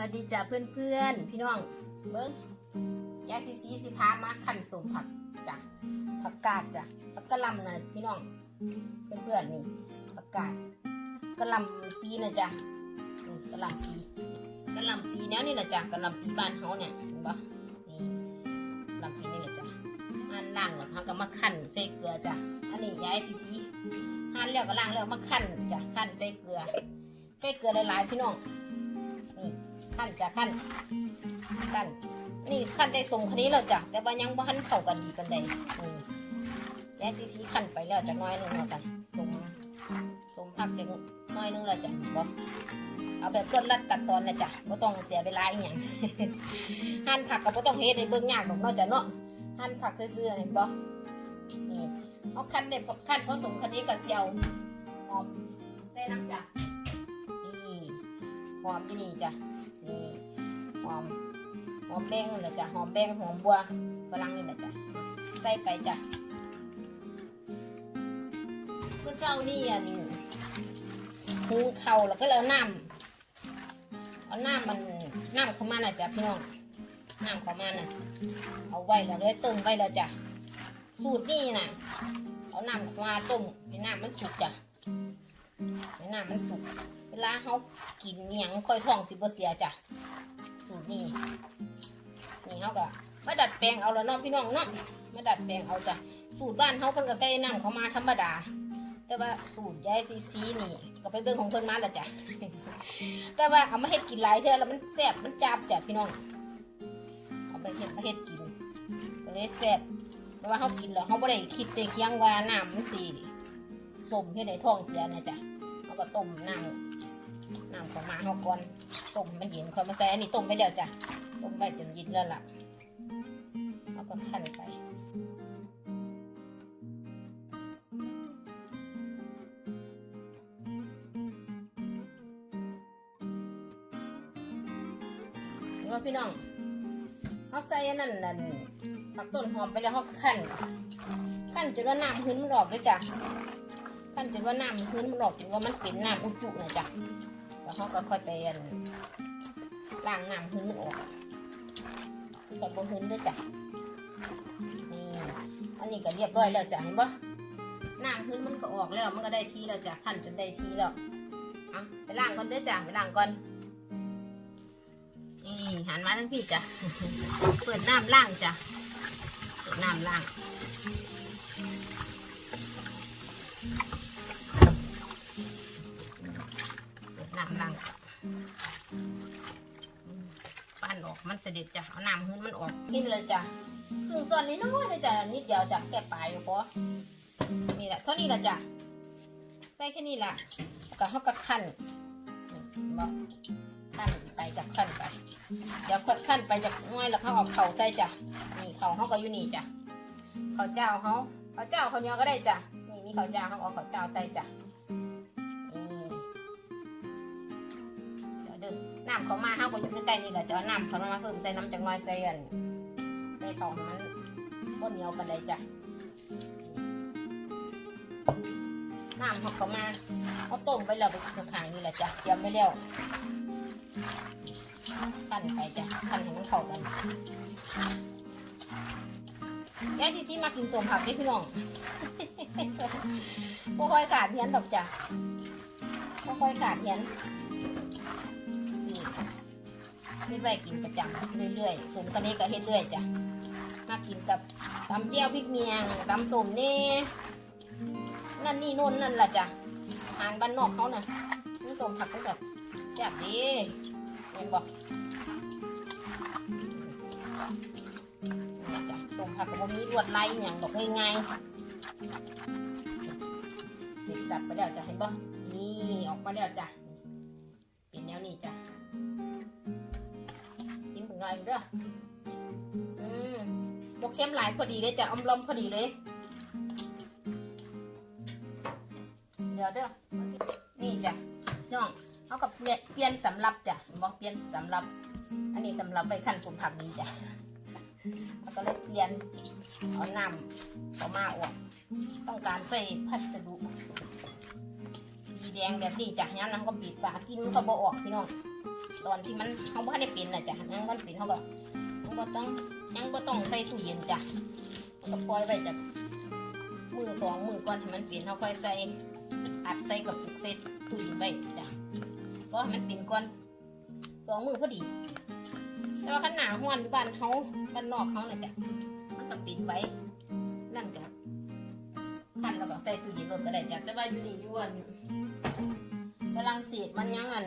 วัสดีจ้าเพื่อนๆพี่น้องเบิ้งยายซีซีสิพามาขั้นสมผักจ้ะผักกาดจ้ะผักกะหล่ำนะพี่น้อง เพื่อนๆนี่ผักกาดกะหล่ำปีนะจ้ะกะหล่ำปีกะหล่ำปีแนวนี่นะจ้ะกะหล่ำปีบ้านเฮาเนี่ยเห็นปะนี่กะหล่ำปีนี่นะจ้ะหั่นล่างแล้วพักก็มาขั้นใส่เกลือจ้ะอันนี้ยายซีซีหั่นแล้วก็ล้างแล้วมาขั้นจ้ะขั้นใส่เกลือใส่เกลือหลายๆพี่น้อง ขั้นจะขั้นขั้นนี่ขั้นได้ส่งคันนี้แล้วจ้ะแต่ว่ายังบ่ทันเข้ากันดีปานใดอืมแยกซีซีขั้นไปแล้วจะน้อยนึงแล้วกันส่งส่งพักจะน้อยนึงแล้วจ้ะบ่เอาแบบรวดรัดตัดตอนนะจ้ะบ่ต้องเสียเวลาอีหยังหั่นผักก็บ่ต้องเฮ็ดให้เบิ่งยากดอกเนาะจ้ะเนาะหั่นผักซื่อๆเห็นบ่นี่เอาขั้นได้ขั้นผสมคันนี้กับเซียวหอมได้น้ำจ้ะนี่หอมที่นี่จ้ะ นี่หอมหอมแดงนี่แหละจ้ะหอมแดงหอมบัวฝรั่งนี่แหละจ้ะใส่ไปจ้ะเมื่อเช้านี่อันหุงเข่าแล้วก็เอาน้ำเอาน้ำมันน้ำเข้ามาน่ะจ้ะพี่น้องน้ำเข้ามาน่ะ เอาไว้แล้วเลยต้มไว้แล้วจ้ะสูตรนี่น่ะเอาน้ำเข้ามาต้มให้น้ำมันสุกจ้ะ ห้น้ำมันสุก เวลาเขากินเนียงค่อยท้องสิบ่เสียจ้ะ สูตรนี้นี่เขาก็มาดัดแปลงเอาล้วเนาะพี่น้องเนาะมาดัดแปลงเอาจ้ะ สูตรบ้านเขาเพิ่นก็ใส่น้ำเขามาธรรมดา แต่ว่าสูตรยายซีซีนี่ก็ไปเบิ่งของเพิ่นมาแล้วจ้ะ แต่ว่าเอามาเฮ็ดกินหลายเทื่อแล้วมันแซ่บมันจับจ้ะพี่น้อง เอาไปเฮ็ดมาเฮ็ดกินก็เลยแซ่บแต่ว่าเขากินแล้วเขาบ่ได้คิดได้เคียงว่าน้ำมันสิสมเฮ็ดให้ท้องเสียนะจ้ะ ก็ต้มน้ำน้ำของมาเขาก่อนต้มมันเย็นค่อยมาใส่อันนี้ต้มไปแล้วจ้ะต้มไปจนเย็นแล้วล่ะแล้วก็ขั้นไปว่าพี่น้องเขาใส่อันนั่นนั่นผักต้นหอมไปแล้วเขาขั้นขั้นจนว่าน้ำพื้นมันออกเลยจ้ะ ขั้นจนว่าน้ำพื้นมันออกจนว่ามันเป็นน้ำอุจจุนะจ๊ะแล้วเขาก็ค่อยไปอันล้างน้ำพื้นมันออกกับบนพื้นด้วยจ้ะนี่อันนี้ก็เรียบร้อยแล้วจ้ะเห็นปะน้ำพื้นมันก็ออกแล้วมันก็ได้ทีแล้วจ้ะขั้นจนได้ทีแล้วเอาไปล้างก่อนด้อจ้ะไปล้างก่อนนี่หันมาทั้งพี่จ้ะเปิดน้ำล้างจ้ะเปิดน้ำล้าง ล้างก่อนอืมปั้นออกมันเสด็จจ้ะเอาน้ำหื้นมันออกกินเลยจ้ะครึ่งส่วนนี้น้อยเลยจ้ะนิดเดียวจ้ะแค่ปลายพอนี่แหละเท่านี้แหละจ้ะใส่แค่นี้แหละก็เขาก็ขั้นบอกขั้นไปจากขั้นไปเดี๋ยวขั้นไปจากน้อยแล้วเขาเอาเข่าใส่จ้ะนี่เข่าเขาก็อยู่นี่จ้ะข้าวเจ้าเขาข้าวเจ้าเขาเนียก็ได้จ้ะนี่มีข้าวเจ้าเขาเอาข้าวเจ้าใส่จ้ะำเขามาห้าก็อยู่ใกล้ๆนี่แหละจะเอาน้ำเขามาเพิ่มใส่น้ำจังน้อยใส่อันใส่เผาให้มันบ่เหนียวกันเลยจ้ะน้ำเขาก็มาเอาต้มไปแล้วไปข้างนี่แหละจ้ะเตรียมไว้แล้วขั้นไปจ้ะขั้นให้มันเข้ากันยายที่ที่มากินสมผักนี่พี่น้องบ่ค่อยขาดเฮียนดอกจ้ะบ่ค่อยขาดเฮียน เฮ็ดไว้กินประจำเรื่อยๆสมกันนี้ก็เฮ็ดเรื่อยจ้ะมากินกับตำเจียวพริกเมียงตำสมนี่นั่นนี่โน่นนั่นล่ะจ้ะหารบ้านนอกเขาน่ะนี่สมผักก็แบบแซ่บดีเห็นบอกจ้ะสมผักก็บ่มีลวดลายอย่างดอกง่ายๆจัดไปแล้วจ้ะเห็นปะนี่ออกมาแล้วจ้ะ อะไรเด้ออืมบกเข้มหลายพอดีเลยจ้ะอมลมพอดีเลย เดี๋ยวเด้อ นี่จ้ะน้องเขากับเปลี่ยนสำรับจ้ะบอกเปลี่ยนสำรับ อันนี้สำรับไปขั้นสมผักดีจ้ะแล้วก็เลยเปลี่ยนเอาน้ำเอามาออกต้องการใส่พัสดุสีแดงแบบนี้จ้ะย้ำน้ำก็ปิดฝากินก็บ่ออกพี่น้อง ตอนที่มันเขาบ่ได้เป็นนะจ้ะยังมันเป็นเขาก็เขาบ่ต้องยังบ่ต้องใส่ตู้เย็นจ้ะก็ปล่อยไว้จ้ะมือสองมือก่อนให้มันเป็นเขาค่อยใส่อัดใส่กับปุกเซตตู้เย็นไว้จ้ะเพราะมันเป็นก่อนสองมือพอดี แต่ว่าขนาดห้วนบ้านเขาบ้านนอกเขาน่ะจ้ะมันก็ปิดไว้นั่นก็ขันแล้วก็ใส่ตู้เย็นรถก็ได้จ้ะแต่ว่าอยู่นี่ยู่อันฝรั่งเศสมันยังอัน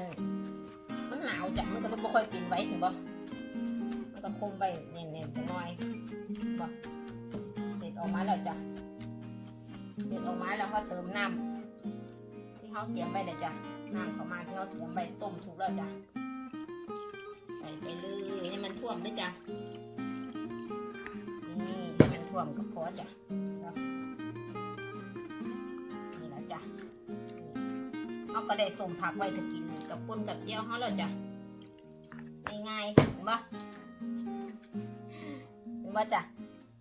มันหนาวจ้ะมันก็บ่ค่อยปิดไว้ถึงบ่มันก็คุมไว้เน่นๆจังหน่อยบ่เด็ดออกมาแล้วจ้ะเด็ดออกมาแล้วก็เติมน้ำที่เขาเตรียมไว้เลยจ้ะน้ำเข้ามาที่เขาเตรียมไว้ต้มสุกแล้วจ้ะใส่ไปเลยให้มันท่วมด้วยจ้ะนี่ให้มันท่วมก็พอจ้ะนี่แหละจ้ะเขาก็ได้ส่งผักไว้ถ้ากิน กับปุ้นกับเจียวเขาแล้วจ้ะง่ายๆเห็นปะเห็นปะจ้ะ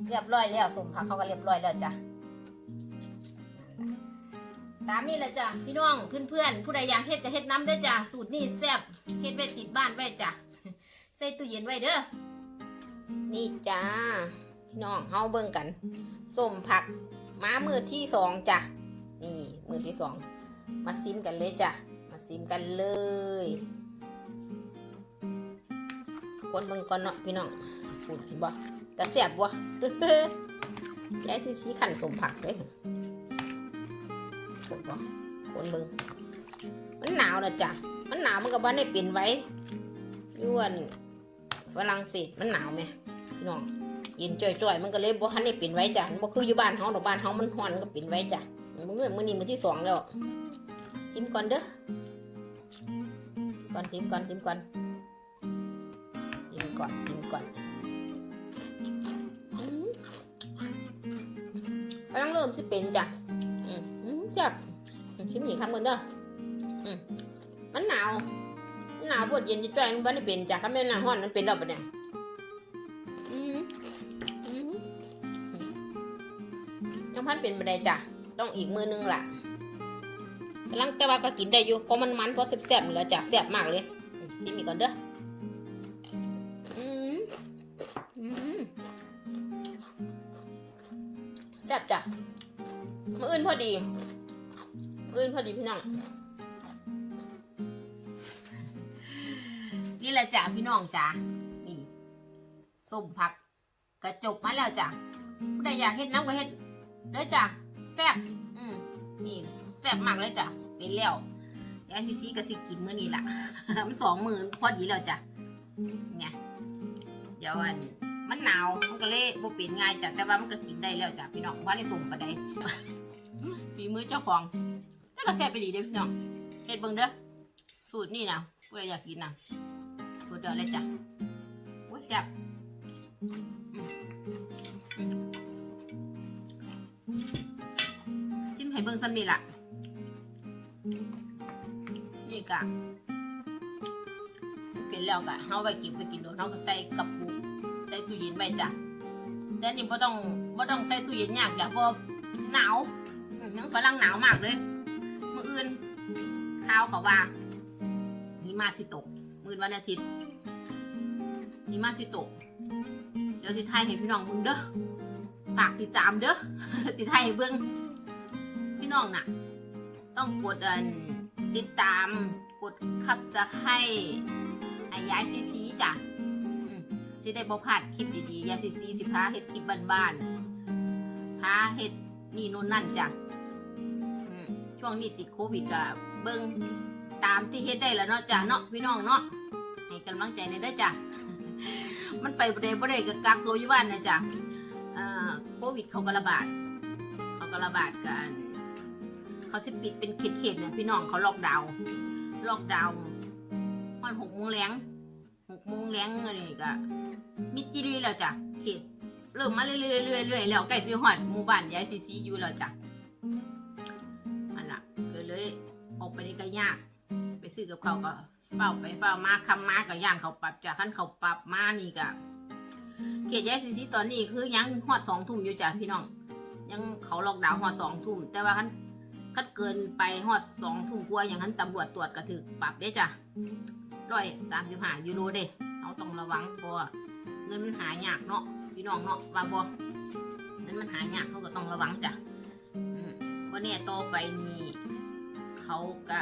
เรียบร้อยแล้วส่งผักเขาก็เรียบร้อยแล้วจ้ะตามนี่แหละจ้ะพี่น้องเพื่อนๆผู้ใดอยากเฮ็ดก็เฮ็ดน้ำได้จ้ะสูตรนี่แซ่บเฮ็ดไว้ติดบ้านไว้จ้ะใส่ตู้เย็นไว้เด้อนี่จ้าพี่น้องเฮาเบิ่งกันส้มผักม้ามือที่สองจ้ะนี่มือที่สองมาซิมกันเลยจ้ะ ชิมกันเลยคนเบิ่งก่อนเนาะพี่น้องพูดเห็นบ่แต่แซ่บบ่ยายที่สีขันสมผักเลยพูดบ่คนเบิ่งมันหนาวนะจ้ะมันหนาวมันก็บ่ได้เปลี่ยนไว้ยวนฝรั่งเศสมันหนาวไหมพี่น้องเย็นจ่อยๆมันก็เลยบ่ทันได้เปลี่ยนไว้จ้ะบ่คืออยู่บ้านเฮาดอกบ้านเฮามันร้อนก็เปลี่ยนไว้จ้ะมื้อมื้อนี้มื้อที่สองแล้วชิมก่อนเด้อ ก่อนชิมก่อนชิมก่อนชิมก่อนชิมก่อนกำลังเริ่มสิเป็นจ้ะอืมอืมแซ่บชิมอีกครั้งก่อนเด้อมันหนาวหนาวปวดเย็นจะจ่อยมันได้เป็นจ้ะถ้าแม่นหนาวร้อนมันเป็นแล้วปะเนี่ยอืมอืมอืมยังพันเป็นบันไดจ้ะต้องอีกมือนึงล่ะ กำลังแต่ว่าก็กินได้อยู่เพราะมันมันเพราะแซ่บๆนี่แหล้วจ้ะแซ่บมากเลยอืมชิมอีกก่อนเด้ออืมอืมแซ่บจ้ะมืออื่นพอดีมืออื่นพอดีพี่น้องนี่แหละจ้ะพี่น้องจ้ะนี่ส้มผักกระจบมาแล้วจ้ะผู้ใดอยากเฮ็ดน้ำก็เฮ็ดเด้อจ้ะแซ่บอืมนี่ แซ่บมากเลยจ้ะเป็นแล้วยายซีซีก็สิกินมื้อนี้ล่ะ มันสองมื้อพอดีแล้วจ้ะเนี่ยเดี๋ยวอันมันหนาวมันก็เลยบ่เป็นง่ายจ้ะแต่ว่ามันก็กินได้แล้วจ้ะพี่น้องว่าได้ส่งปานใดฝีมือเจ้าของแต่ก็แซ่บไปดีเด้อพี่น้องเฮ็ดเบิ่งเด้อสูตรนี่นะผู้ใดอยากกินนะสุดยอดเลยจ้ะโอ้ยแซ่บชิมให้เบิ่งซ้ำนี่ล่ะ นี่กะเป็นแล้วกะเฮาไปกินไปกินโดนเฮาก็ใส่กระปุกใส่ตู้เย็นไว้จ้ะแต่นี่บ่ต้องบ่ต้องใส่ตู้เย็นยากจ้ะเพราะหนาวยังฝรั่งหนาวมากเลยมื้ออื่นข้าวเขาว่าหิมะสิตก มื้อวันอาทิตย์หิมะสิตก เดี๋ยวสิถ่ายให้พี่น้องเบิ่งเด้อฝากติดตามเด้อติดถ่ายให้เบิ่งพี่น้องน่ะ ต้องกดอันติดตามกดคับสะไคร้ให้ยายซีซีจ้ะสิได้บ่พลาดคลิปดีๆยายซีซีสิพาเฮ็ดคลิปบ้านๆพาเฮ็ดนี่โน่นนั่นจ้ะช่วงนี้ติดโควิดก็เบิ่งตามที่เฮ็ดได้แล้วเนาะจ้ะเนาะพี่น้องเนาะให้กำลังใจในอยเด้อจ้ะมันไปบ่ได้บ่ได้ก็กักตัวอยู่บ้านนะจ้ะโควิดเขาก็ระบาดเขาก็ระบาดกัน เขาสิปิดเป็นเขตๆเนี่ยพี่น้องเขาล็อกดาวน์ล็อกดาวน์วันหกโมงแรงหกโมงแรงอะไรก็มิจิรีแล้วจ้ะเขตเริ่มมาเรื่อยๆเรื่อยๆเรื่อยแล้วใกล้สิฮอดหมู่บ้านยายซีซีอยู่แล้วจ้ะอันน่ะก็เลยออกไปได้ก็ยาก ไปซื้อกับเขาก็เฝ้าไปเฝ้ามาคำมากับย่างเขาปรับจากขั้นเขาปรับมานี่กะเขตแยซีซีตอนนี้คือยังฮอดสองทุ่มอยู่จ้ะพี่น้อง ยังเขาล็อกดาวน์ฮอดสองทุ่มแต่ว่าขั้น ขั้นเกินไปฮอดสองทุ่มกว่าอย่างนั้นตำรวจตรวจก็ถือปรับได้จ้ะร้อยสามสิบห้ายูโรเด้เราต้องระวังเพราะเงินมันหายากเนาะพี่น้องเนาะว่าบ่เงินมันหายากเขาก็ต้องระวังจ้ะวันนี้ต่อไปนี่เขาก็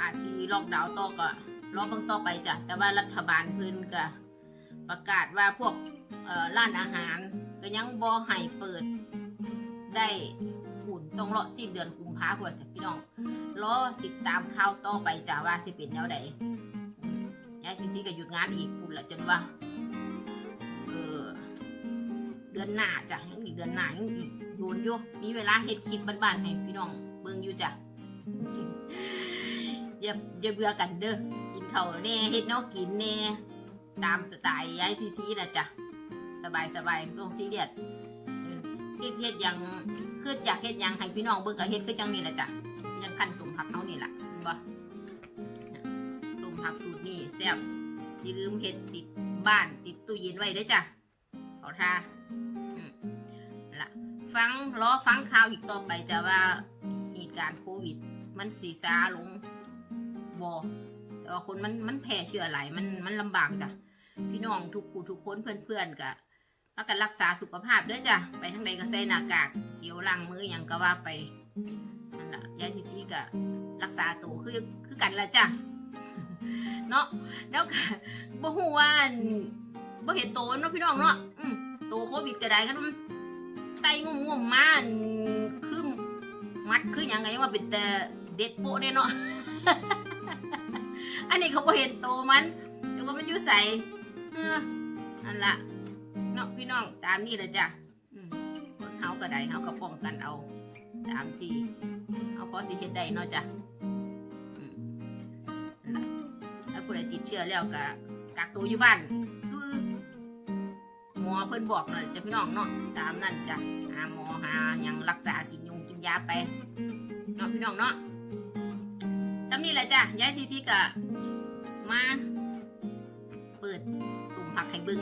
อาจสิล็อกดาวน์ต่อก็รอเบิ่งต่อไปจ้ะแต่ว่ารัฐบาลพิ่นก็ประกาศว่าพวกร้านอาหาร ก็ยังบ่ให้เปิดได้หุ่นต้องรอสิ้นเดือนกุ ภาพันธ์จ้ะพี่น้องรอติดตามข่าวต่อไปจ้าว่าสิเป็นแนวใดยายซีซีก็หยุดงานอีกพุ่นละจนว่าเออเดือนหน้าจ้ะยังอีกเดือนหน้ายังอีกโดนอยู่มีเวลาเฮ็ดคลิปบ้านๆให้พี่น้องเบิ่งอยู่จ้ะอย่าอย่าเบื่อกันเด้อกินข้าวแน่เฮ็ดนวกินแน่ตามสไตล์ยายซีซีนะจ้ะสบายสบายๆบ่ต้องซีเรียส เออเฮ็ดเฮ็ดยังคืออยากเฮ็ดหยังให้พี่น้องเบิ่งก็เฮ็ดคือจังนี้แหละจ้ะยังขั้นสมผักเขานี่แหละบ่สมผักสูตรนี่แซ่บอย่าลืมเฮ็ดติดบ้านติดตู้เย็นไว้ด้วยจ้ะเขาทาอืมนั่นละฟังรอฟังข่าวอีกต่อไปจะว่าเหตุการณ์โควิด มันสีซาลงบอแต่ว่าคนมันมันแพร่เชื้อหลายมันมันลำบากจ้ะพี่น้องทุกคู่ทุกคนเพื่อนๆก็ พากันรักษาสุขภาพด้วยจ้ะ ไปทางใดก็ใส่หน้ากากเกี่ยวล้างมืออย่างก็ว่าไปนั่นแหละยายทีซีก็รักษาตัวคือคือกันละจ้ะ เนาะแล้วก็บ่ฮู้ว่าบ่เห็นโตเนาะพี่น้องเนาะอืมโตโควิดก็ได้กันมันไตงุ่มๆมาอั่นคือมัดคือหยังไงว่าเป็นแต่เด็ดโปะเนี่ยเนาะ อันนี้เขาบ่เห็นโตมันแล้วก็มันอยู่ใส่เออนั่นล่ะ เนาะพี่น้องตามนี้ละจ้ะคนเฮาก็ได้เฮาก็ป้องกันเอา ตามที่เอาพอสิเฮ็ดได้เนาะจ้ะอืมนั่นล่ะถ้าผู้ใดติดเชื้อแล้วก็กักตัวอยู่บ้านคือหมอเพิ่นบอกน่ะจ้ะพี่น้องเนาะตามนั่นจ้ะหาหมอหายังรักษากินยงกินยาไปเนาะพี่น้องเนาะจำนี่แหละจ้ะยายซีซีก็มา เปิดตุ่มผักให้เบึง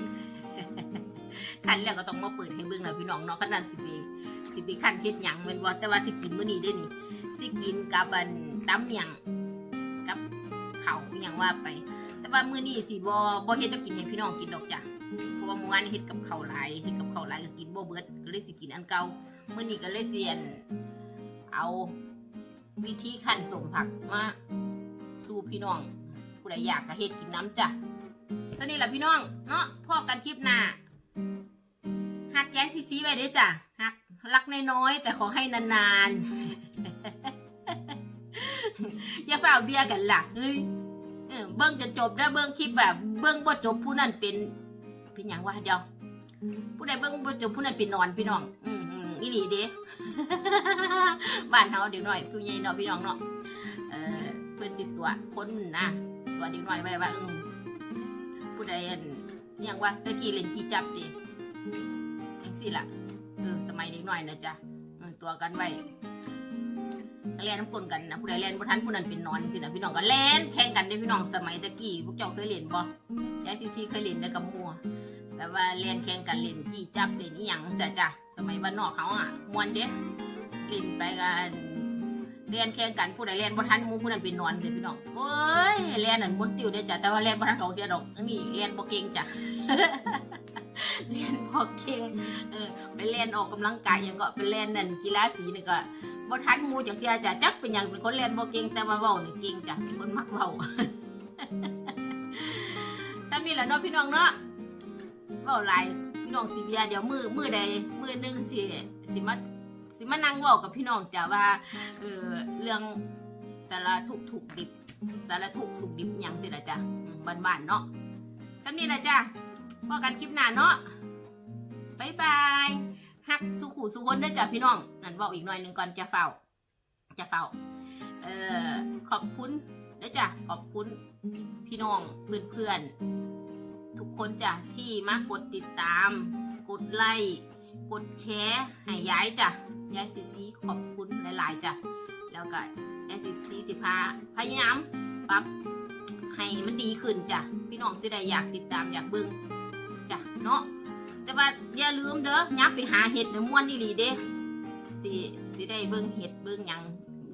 คันแล้วก็ต้องมาเปิดให้เบึงนะพี่น้องเนาะขนาดสิเองสิไปขั้นเฮ็ดหยังแม่นบ่แต่ว่าสิกินมื้อนี้เด้นี่สิกินกับอันตำเมียงกับข้าวหยังว่าไป แต่ว่ามื้อนี้สิบ่บ่เฮ็ดแล้วกินให้พี่น้องกินดอกจ้ะเพราะว่าเมื่อวานเฮ็ดกับข้าวหลายเฮ็ดกับข้าวหลายก็กินบ่เบิดก็เลยสิกินอันเก่ามื้อนี้ก็เลยเสียนเอาวิธีขั้นสมผักมาสู่พี่น้องผู้ใดอยากก็เฮ็ดกินน้ำจ้ะสนี่แหละพี่น้อง เนาะพอกันคลิปหน้า หักแก๊สซีซีไว้ด้วยจ้ะหักรักน้อยๆแต่ขอให้นานๆ อย่าเฝ้าเบียร์กันล่ะเฮ้ยเบิ้งจะจบแล้วเบิ้งคลิปแบบ เบิ้งบ่จบผู้นั้นเป็น เป็นหยังวะเดียว ผู้ใดเบิ้งบ่จบผู้นั้นเป็นนอนพี่น้องอืมอืมอีหลีเด้บ้านเฮาเดี๋ยวหน่อยผู้ใหญ่เนาะพี่น้องเนาะเออเพิ่นสิตัวคนนะตัวเด็กหน่อยไว้ว่าอืมผู้ใดอันอิหยังวะตะกี้เล่นกี่จับดิจัง สิล่ะเออสมัยเด็กน้อยนะจ๊ะตัวกันไว้เล่นน้ำกลนกันนะผู้ใดเล่นผู้ทันผู้นั้นเป็นนอนสินะพี่น้องก็เล่นแข่งกันได้พี่น้องสมัยตะกี้พวกเจ้าเคยเล่นบ่ยายซีซีเคยเล่นได้กับมัวแบบว่าเล่นแข่งกันเล่นจี้จับเล่นอีหยังจ้ะจ้ะสมัยบ้านนอกเขาอะมวนเด้เล่นไปกันเล่นแข่งกันผู้ใดเล่นบ่ทันมูผู้นั้นเป็นนอนเด้อพี่น้องโอ้ยเล่นนั่นมุนติวเด้จ้ะแต่ว่าเล่นบ่ทันเขาเสียดอกนนี้เล่นบ่เก่งจ้ะ เล่นบ่เก่งเออไปเล่นออกกำลังกายอย่างก็ไปเล่นนั่นกีฬาสีนี่ก็บ่ทันหมูจักเทียจ้ะจักเป็นหยังเป็นคนเล่นบ่เก่งแต่ว่าเว้านี่เก่งจ้ะเป็นคนมักเว้าถ้ามีแหละเนาะพี่น้องเนาะเว้าหลายพี่น้องสิเบียเดี๋ยวมือมือใดมือหนึงสิสิมาสิมานั่งเว้ากับพี่น้องจ้ะว่าเออเรื่องสารทุกข์ถูกดิบสารทุกข์สุกดิบหยังสิล่ะจ้ะอืมบ้านๆเนาะซำนี้ล่ะจ้ะ พอกันคลิปหน้าเนาะบายบายฮักสุขูสุคนเด้อจ้ะพี่น้องนั่นบอกอีกหน่อยหนึ่งก่อนจะเฝ้า จะเฝ้า เอ่อขอบคุณเด้อจ้ะขอบคุณพี่น้องเพื่อนๆทุกคนจ้ะที่มากดติดตาม กดไลค์กดแชร์ให้ย้ายจ้ะย้ายสิทธิขอบคุณหลาย ๆจ้ะแล้วก็ย้ายสิทธิสิพาพยายามปรับให้มันดีขึ้นจ้ะพี่น้องสิได้อยากติดตามอยากเบิ่งจ้ะ เนาะแต่ว่าอย่าลืมเด้อยับไปหาเห็ดเนื้อม้วนดีหลีเด้สิสิได้เบิ่งเห็ดเบิ่งหยัง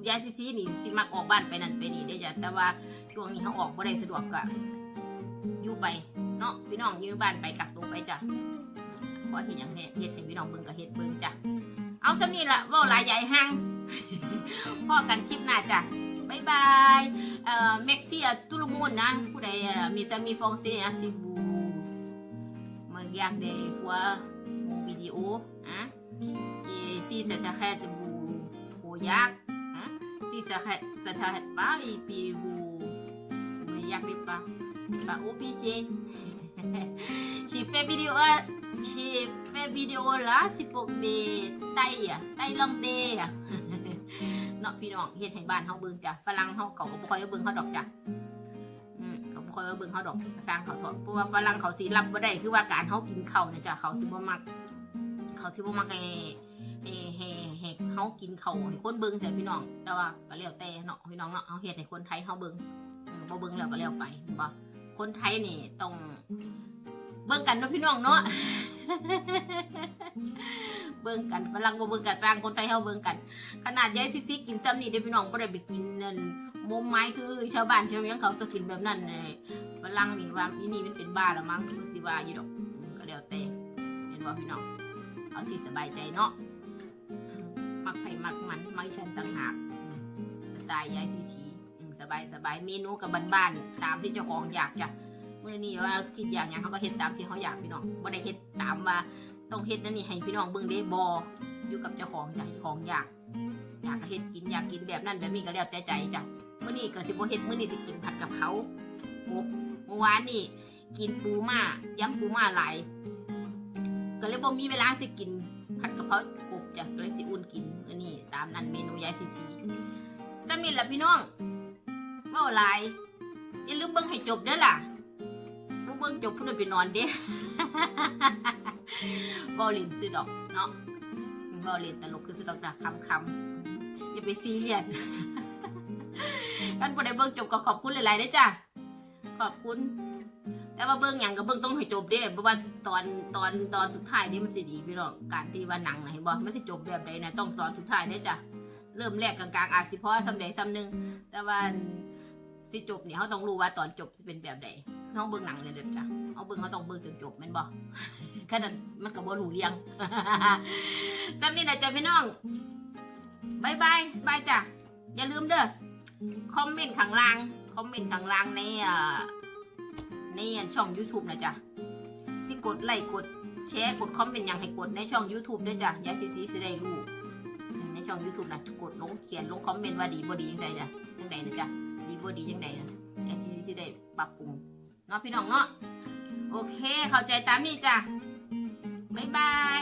ยายซีซีนี่สิมักออกบ้านไปนั่นไปนี่ได้อจ้ะแต่ว่าช่วงนี้เขาออกบ่ได้สะดวกก็อยู่ไปเนาะพี่น้องอยู่บ้านไปกักตัวไปจ้ะเพราะที่อย่างเฮ็ดเฮ็ดให้พี่น้องเบิ่งก็เฮ็ดเบิ่งจ้ะเอาสำนี้ละว่าหลายใหญ่หังพ่อกันคลิปหน้าจ้ะบ๊ายบายเอ่อเม็กซี่ตุลมูนนะผู้ใดเอ่อมีสามีฟองเซียสิบู มาอยากได้ฟัวมูวิดีโออะ et si ça t'arrête vous voyez hein? si ça ça t'arrête pas et puis vous vous n'y arrivez pas c'est pas obligé j'ai fait vidéo j'ai fait vidéo là c'est pour des tay à tay long đê à เนาะพี่น้องเฮ็ดให้บ้านเฮาเบิ่งจ้ะฝรั่งเฮาเขาก็บ่ค่อยเบิ่งเฮาดอกจ้ะ คอยเอาเบิ่งเฮาดอกสร้างเขาถอะเพราะว่าฝรั่งเขาสิรับบ่ได้คือว่าการเฮากินเขาเนี่ยจ้ะเขาสิบ่มักเขาสิบ่มักให้ให้ให้ให้เฮากินเขาให้คนเบิ่งใช่พี่น้อง แต่ว่าก็แล้วแต่เนาะพี่น้องเนาะเฮาเฮ็ดให้คนไทยเฮาเบิ่งอืมบ่เบิ่งแล้วก็แล้วไปบ่คนไทยนี่ต้องเบิ่งกันเนาะพี่น้องเนาะเบิ่งกันฝรั่งบ่เบิ่งกันต่างคนไทยเฮาเบิ่งกัน ขนาดยายซิซิกินซ้ำนี่เด้พี่น้องบ่ได้ไปกินนั่น มุมไม้คือชาวบ้านชาวเมืองเขาจะกินแบบนั้นเลยฝรั่งนี่ว่าอีนี่มันเป็นบ้าละมั้งคือสิว่าอยู่ดอกอืมก็แล้วแต่เห็นบ่พี่น้องเอาที่สบายใจเนาะมักไผ่มักมันมักฉันต่างหากสไตล์ยายซีชีสบายสบายเมนูกับบ้านๆตามที่เจ้าของอยากจ้ะเมื่อนี้ว่าคิดอยากอย่างเขาก็เฮ็ดตามที่เขาอยากพี่น้องบ่ได้เฮ็ดตามว่าต้องเฮ็ดนั่นนี่ให้พี่น้องเบิ่งเด้บออยู่กับเจ้าของจ้ะเจ้าของอยากอยากเฮ็ดกินอยากกินแบบนั้นแบบนี้ก็แล้วแต่ใจจ้ะ มื่อนี้ก็สิบ่เฮ็ดมื้อนี้สิกินผัดกับเขากบเมื่อวานนี่กินปูม่ายำปูม่าหลายก็เลยบ่มีเวลาสิกินผัดกะเพรากบจ้ะก็เลยสิอุ่นกินก็นี่ตามนั้นเมนูยายซีซีจำนี่แหละพี่น้องเว่าหลายอย่าลืมเบิ่งให้จบเด้อล่ะบ่เบิ่งจบพุ่นนะไปนอนเด้บ่ล่นซื้อดอกเนาะบ่เล่นตลกคือซื้อดอกจ้ะคำอย่าไปซีเรียส ท่านผู้ใดเบิ่งจบก็ขอบคุณหลายๆเด้อจ้ะขอบคุณ แต่ว่าเบิ่งหยังก็เบิ่งต้องให้จบเด้เพราะว่าตอนตอนตอนสุดท้ายนี่มันสิดีพี่น้องการที่ว่าหนังนะเห็นบ่มันสิจบแบบใดนะต้องตอนสุดท้ายเด้จ้ะเริ่มแรกกลางๆอาจสิพอทำใดทำหนึ่งแต่ว่าสิจบเนี่ยเขาต้องรู้ว่าตอนจบสิเป็นแบบใดเขาเบิ่งหนังเนี่ยเด้อจ้ะเขาเบิ่งเขาต้องเบิ่งจนจบแม่นบ่แค่นั้นมันก็บ่รู้เรื่องซ้ำนี่นะจ้ะพี่น้องบายบายบายจ้ะอย่าลืมเด้อ คอมเมนต์ข้างล่าง คอมเมนต์ข้างล่างในอ่าในช่อง YouTube นะจ๊ะสิกดไลค์กดแชร์กดคอมเมนต์อย่างให้กดในช่อง YouTube ด้วยจ้ะยายซีซีสิได้รู้ในช่อง YouTube นะกดลงเขียนลงคอมเมนต์ว่าดีบ่ดียังไงจ้ะยังไงนะจ๊ะดีบ่ดียังไงนะยายซีซีสิได้ปรับปรุงเนาะพี่น้องเนาะโอเค เข้าใจตามนี้จ้ะบ๊ายบาย